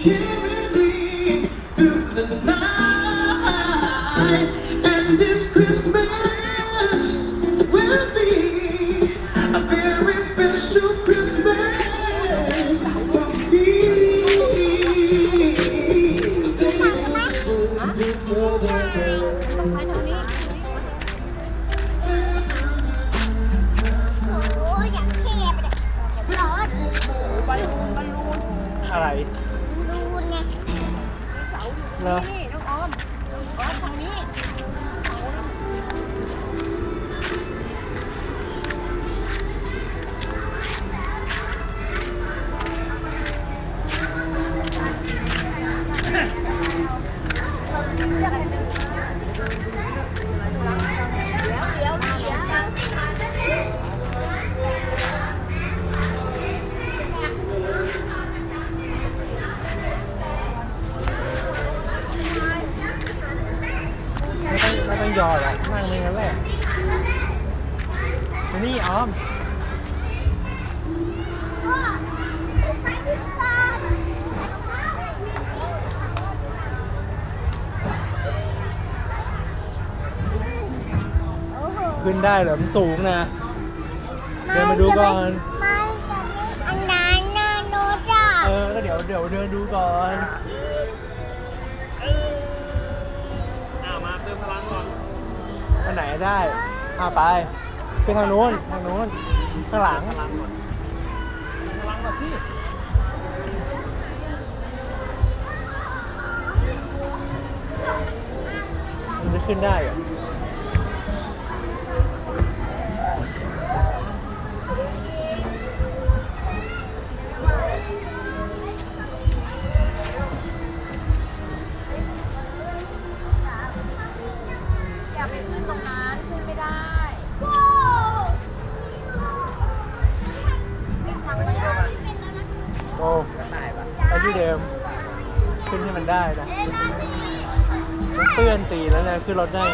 carry me through the night. And this Christmas will be a very special Christmas for me. ไปทางนี้ โอ้ยอยากเทไปเลยร้อน อะไร รูนไง เหรอ นี่น้องออมน้องออมทางนี้ ต้องไม่ต้องยอหรอกนั่งในนั้นแหละมานี่ออมโอ้โหขึ้นได้เหรอมันสูงนะ เดินมาดูก่อนไม่อันนั้นน่ะโนจ่าเออก็เดี๋ยวเดี๋ยวเดินดูก่อนอ่ามาเติมพลังก่อน อันไหนได้อ่าไปไปทางนู้นทางนู้นข้างหลังพลังก่อนพลังแบบพี่มันจะขึ้นได้เหรอ ได้นะมันเปื้อนตีแล้วนะขึ้นรถได้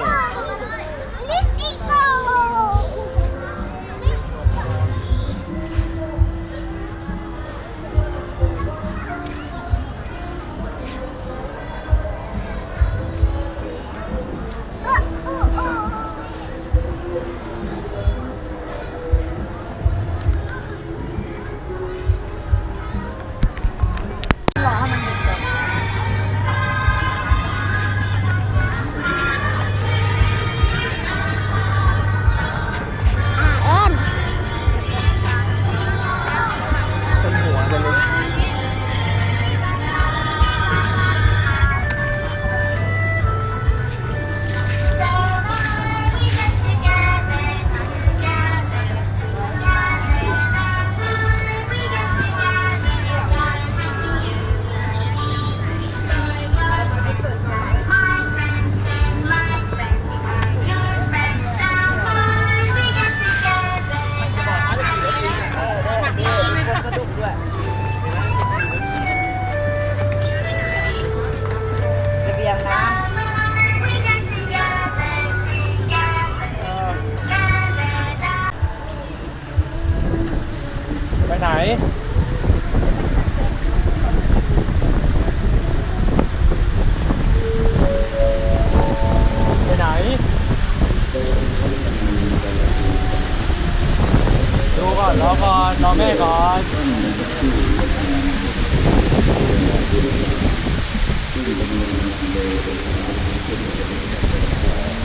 อนรอก่อนรอแม่ก่อน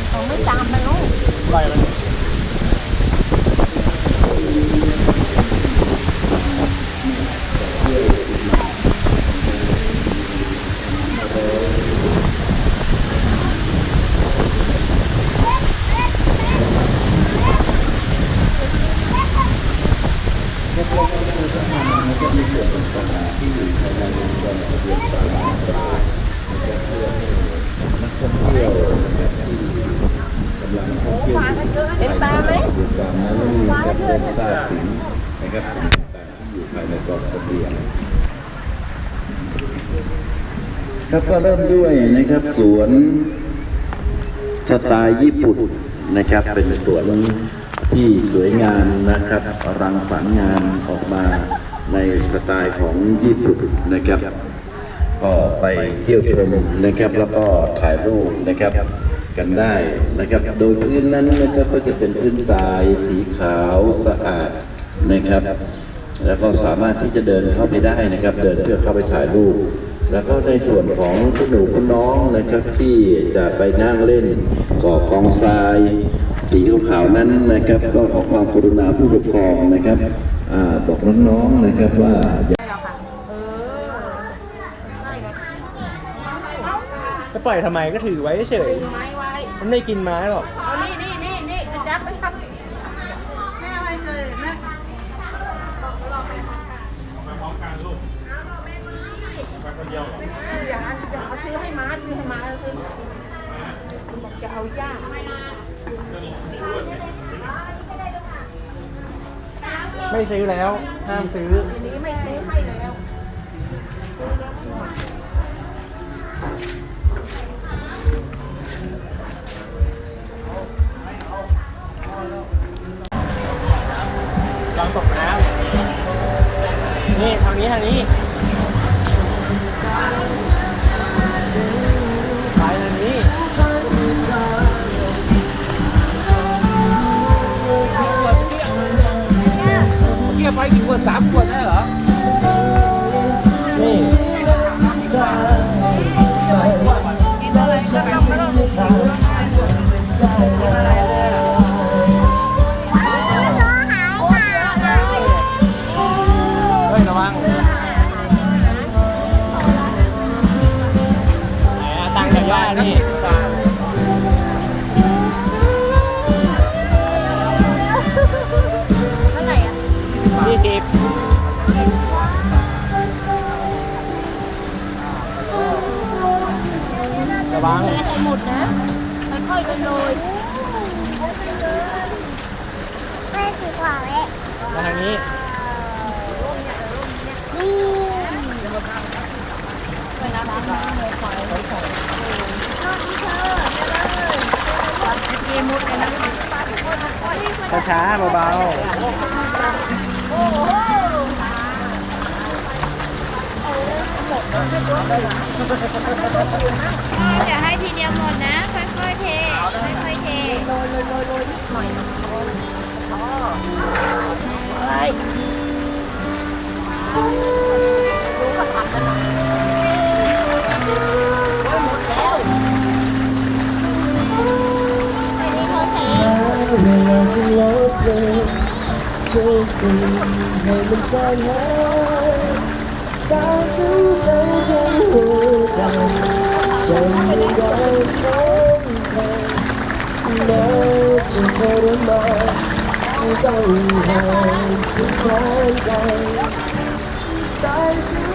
เขาไม่ตามมันลูกปล่อยมัน ที่เกิดปัญหาที่อยู่ในระบบการระเบียบสาธารณสุขนะคเพื่อให้นักท่องเที่ยวนะที่กำลังท่องเที่ยวเยู่ภายในเรือนจำนั้นมีการเริ่มทราบถึงนะครับแต่างๆที่อยู่ภายในกองระเบียบครับก็เริ่มด้วยนะครับสวนสไตล์ญี่ปุ่นนะครับ เป็นสวนที่สวยงามนะครับ รังสรรค์งานออกมา ในสไตล์ของญี่ปุ่นนะครับ ก็ไปเที่ยวชมนะครับ แล้วก็ถ่ายรูปนะครับกันได้นะครับ โดยพื้นนั้นนะครับก็จะเป็นพื้นทรายสีขาวสะอาดนะครับ แล้วก็สามารถที่จะเดินเข้าไปได้นะครับ เดินเพื่อเข้าไปถ่ายรูปแล้วก็ในส่วนของคุณหนูคุณน้องนะครับที่จะไปนั่งเล่นก่อกองทรายสีขาวๆนั้นนะครับ ก็ขอความกรุณาผู้ปกครองนะครับ บอกน้องๆนะครับว่าจะปล่อยทำไมก็ถือไว้เฉยมันไม่กินไม้หรอกนี่นี่นี่นี่กระจับไปครับแม่ไว้เลยแม่อย่าอย่าเอาซื้อให้ม้าซื้อให้ม้าซื้อบอกจะเอาย่า ไม่ซื้อแล้ว ห้ามซื้อทีนี้ไม่ซื้อให้แล้วลองตกน้ำนี่ ทางนี้ ทางนี้ เกี่ยวไปกี่ขวดสามขวดได้เหรอ นี่โทรหาหมาหน่อยเฮ้ยระวังไหนอะตังค์กับย่านี่ ระวังให้หมดนะค่อยๆไปโรยแม่สีขวาเอ๊ะมาทางนี้ช้าๆเบาๆ อย่าให้ทีเดียวหมดนะ ค่อยๆเท ค่อยๆเทอันนี้เขาใช้เวลาจะลบเลยทุกสิ่งให้มันจางหาย หัวใจฉันไม่ได้พบใครแม้จะ